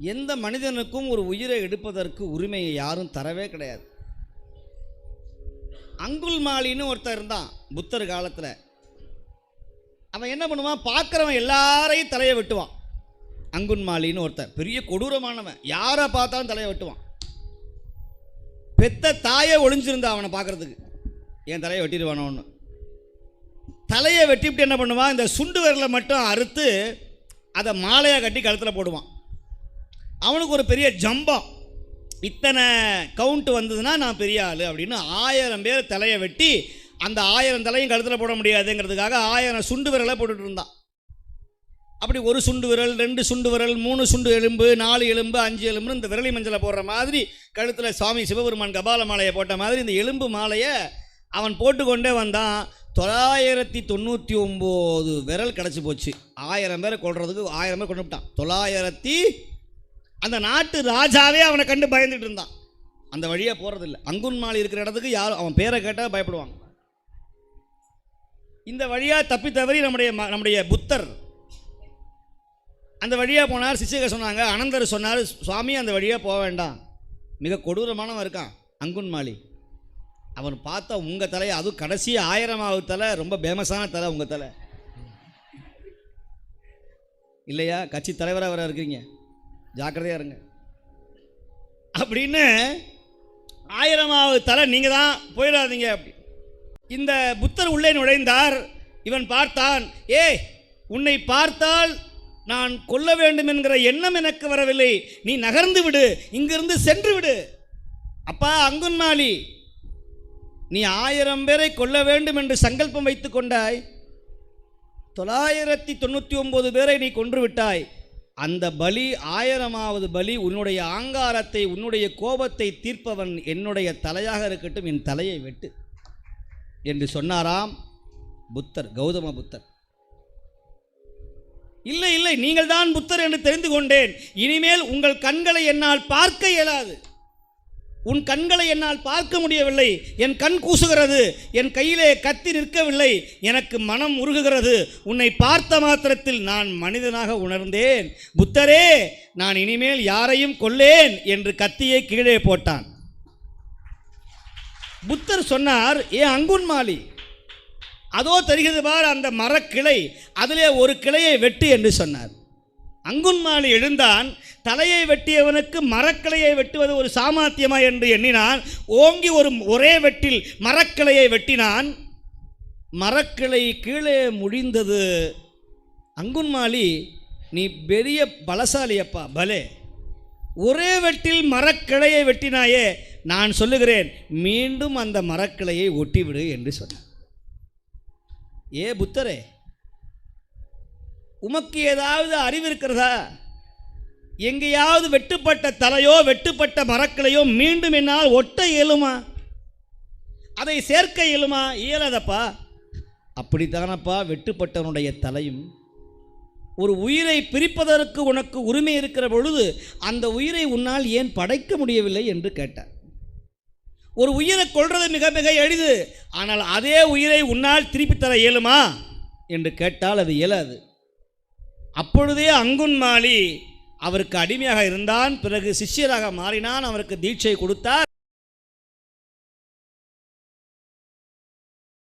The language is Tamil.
எந்த மனிதனுக்கும் ஒரு உயிரை எடுப்பதற்கு உரிமையை யாரும் தரவே கிடையாது. அங்குல் மாலின்னு ஒருத்தன் இருந்தான் புத்தர் காலத்தில். அவன் என்ன பண்ணுவான்? பார்க்குறவன் எல்லாரையும் தலையை வெட்டுவான். அங்குன் மாலின்னு ஒருத்தன் பெரிய கொடூரமானவன். யாரை பார்த்தாலும் தலையை வெட்டுவான். பெத்த தாயே ஒளிஞ்சிருந்தா அவனை பார்க்கறதுக்கு. என் தலையை வெட்டிடுவான ஒன்று தலையை வெட்டிவிட்டு என்ன பண்ணுவான்? இந்த சுண்டு விரலை மட்டும் அறுத்து அதை மாலையாக கட்டி கழுத்தில் போடுவான். அவனுக்கு ஒரு பெரிய ஜம்பம் இத்தனை கவுண்ட் வந்ததுன்னா நான் பெரிய ஆள் அப்படின்னு ஆயிரம் பேர் தலையை வெட்டி அந்த ஆயிரம் தலையும் கழுத்தில் போட முடியாதுங்கிறதுக்காக ஆயிரம் சுண்டு விரலை போட்டுட்டு இருந்தான். அப்படி ஒரு சுண்டு விரல் ரெண்டு சுண்டு விரல் மூணு சுண்டு எலும்பு நாலு எலும்பு அஞ்சு எலும்பு இந்த விரலி மஞ்சளை போடுற மாதிரி கழுத்தில் சுவாமி சிவபெருமான் கபால மாலையை போட்ட மாதிரி இந்த எலும்பு மாலையை அவன் போட்டுக்கொண்டே வந்தான். தொள்ளாயிரத்தி தொண்ணூற்றி ஒம்பது விரல் கிடச்சி போச்சு. ஆயிரம் பேரை கொள்றதுக்கு ஆயிரம் பேர் கொண்டு விட்டான் தொள்ளாயிரத்தி அந்த நாட்டு ராஜாவே அவனை கண்டு பயந்துட்டு இருந்தான். அந்த வழியாக போகிறதில்ல அங்குன்மாலி இருக்கிற இடத்துக்கு யாரும் அவன் பேரை கேட்டால் பயப்படுவாங்க. இந்த வழியாக தப்பி தவறி நம்முடைய ம- நம்முடைய புத்தர். அந்த வழியாக போனார் சிஷ்யக சொன்னாங்க அனந்தர் சொன்னார் சுவாமி அந்த வழியாக போக வேண்டாம். மிக கொடூரமானவன் இருக்கான் அங்குன்மாலி அவன் பார்த்தா உங்கள் தலையை அதுவும் கடைசி ஆயிரமாவது தலை ரொம்ப ஃபேமஸான தலை உங்கள் தலை. இல்லையா? கட்சி தலைவராக வர இருக்கிறீங்க ஜாக்கிரதையாக இருங்க. அப்படின்னு ஆயிரமாவது தலை நீங்கள் தான் போயிடாதீங்க. அப்படி இந்த புத்தர் உள்ளே நுழைந்தார். இவன் பார்த்தான் ஏய் உன்னை பார்த்தால் நான் கொல்ல வேண்டும் என்கிற எண்ணம் எனக்கு வரவில்லை. நீ நகர்ந்து விடு இங்கிருந்து சென்று விடு. அப்பா அங்குன்மாலி நீ ஆயிரம் பேரை கொல்ல வேண்டும் என்று சங்கல்பம் வைத்துக் கொண்டாய். தொள்ளாயிரத்தி தொண்ணூற்றி ஒம்பது பேரை நீ கொன்று விட்டாய். அந்த பலி ஆயிரமாவது பலி உன்னுடைய ஆங்காரத்தை உன்னுடைய கோபத்தை தீர்ப்பவன் என்னுடைய தலையாக இருக்கட்டும் என் தலையை வெட்டு. என்று சொன்னாராம் புத்தர் கௌதம புத்தர். இல்லை இல்லை நீங்கள் தான் புத்தர் என்று தெரிந்து கொண்டேன். இனிமேல் உங்கள் கண்களை என்னால் பார்க்க இயலாது. உன் கண்களை என்னால் பார்க்க முடியவில்லை. என் கண் கூசுகிறது. என் கையிலே கத்தி நிற்கவில்லை. எனக்கு மனம் உருகுகிறது. உன்னை பார்த்த மாத்திரத்தில் நான் மனிதனாக உணர்ந்தேன். புத்தரே நான் இனிமேல் யாரையும் கொல்லேன் என்று கத்தியை கீழே போட்டான். புத்தர் சொன்னார் ஏ அங்குன்மாலி அதோ தெரிகிறது பார் அந்த மரக்கிளை. அதிலே ஒரு கிளையை வெட்டு என்று சொன்னார். அங்குன்மாலி எழுந்தான். தலையை வெட்டியவனுக்கு மரக்கிளையை வெட்டுவது ஒரு சாமர்த்தியமா என்று எண்ணினான். ஓங்கி ஒரு ஒரே வெட்டில் மரக்கிளையை வெட்டினான். மரக்கிளை கீழே முடிந்தது அங்குன்மாலி நீ பெரிய பலசாலியப்பா பலே. ஒரே வெட்டில் மரக்கிளையை வெட்டினாயே நான் சொல்லுகிறேன் மீண்டும் அந்த மரக்கிளையை ஒட்டிவிடு என்று சொன்னான். ஏ புத்தரே உமக்கு ஏதாவது அறிவு இருக்கிறதா? எங்கேயாவது வெட்டுப்பட்ட தலையோ வெட்டுப்பட்ட மரக்களையோ மீண்டும் என்னால் ஒட்ட இயலுமா? அதை சேர்க்க இயலுமா? இயலாதப்பா. அப்படித்தானப்பா வெட்டுப்பட்டவனுடைய தலையும். ஒரு உயிரை பிரிப்பதற்கு உனக்கு உரிமை இருக்கிற பொழுது அந்த உயிரை உன்னால் ஏன் படைக்க முடியவில்லை என்று கேட்டார். ஒரு உயிரை கொள்வது மிக மிக எளிது. ஆனால் அதே உயிரை உன்னால் திருப்பி தர இயலுமா? என்று கேட்டால் அது இயலாது. அப்பொழுதே அங்குன்மாலி அவருக்கு அடிமையாக இருந்தான் பிறகு சிஷ்யராக மாறினான் அவருக்கு தீட்சை கொடுத்தார்.